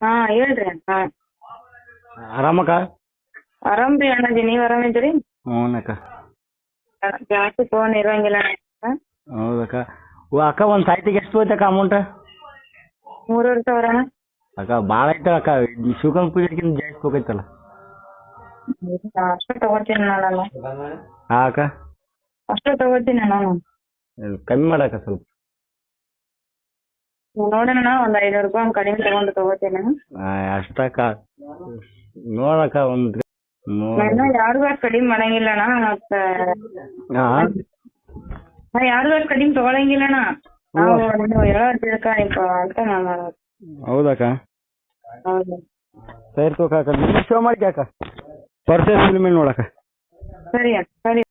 ಹಾ ಹೇಳ್ರಿ ಹಾ ಆರಾಮಕ್ಕ? ಆರಾಮ್ ರೀ ಅಣ್ಣಾಜಿ ನೀವ್ ಆರಾಮಿದ್ರಿ ಹ್ಞೂನಕ್ಕ ಜಾಸ್ತಿ ಫೋನ್ ಇರಂಗಿಲ್ಲ ಅಣ್ಣ. ಹೌದಕ್ಕ. ಓ ಅಕ್ಕ ಒಂದ್ ಸೈಟಿಗೆ ಎಷ್ಟು ಹೋಯ್ತಕ್ಕ ಅಮೌಂಟ್ ಮೂರುವರೆ ಸಾವಿರ ಅಣ್ಣ. ಅಕ್ಕ ಭಾಳ ಐತ ಅಕ್ಕ ಶಿವಗಂಗ ಪೂಜೆಗಿಂತ ಜಾಸ್ತಿ ಹೋಗೈತಲ್ಲ. ಅಷ್ಟು ತಗೋತೀನಿ ನಾನು. ಹಾಂ ಅಕ್ಕ. ಅಷ್ಟೇ ತಗೋತೀನಿ ನಾನು. ಇದು ಕಮ್ಮಿ ಮಾಡಕ್ಕ ಸ್ವಲ್ಪ. ನೋಡೋಣ ಒಂದ್ ಐನೂರು ರೂಪಾಯಿ ಹಂಗ್ ಕಡಿಮೆ ತಗೊಂಡು ತಗೋತೇನೆ ಅಷ್ಟಕ್ಕ ನೋಡಕ್ಕ ಒಂದ್ ಯಾರಿಗೂ ಅಷ್ಟು ಕಡಿಮೆ ಮಾಡಂಗಿಲ್ಲ ನಾ ಯಾರಿಗೂ ಅಷ್ಟು ಕಡಿಮೆ ತಗೊಳಂಗಿಲ್ಲ ಅಣ್ಣ ನಾವು ನೀವು ಹೇಳೋ ತಿಳ್ಕ ಅಂತ ಮಾಡೋದು ಹೌದಕ್ಕ? ಹೌದು. ಸರಿ ಶೋ ಮಾಡಿ ಅಕ್ಕ ಪರ್ಚೇಸ್ ಫಿಲ್ಮ್ ನೋಡಕ್ಕ. ಸರಿ ಅಕ್ಕ ಸರಿ.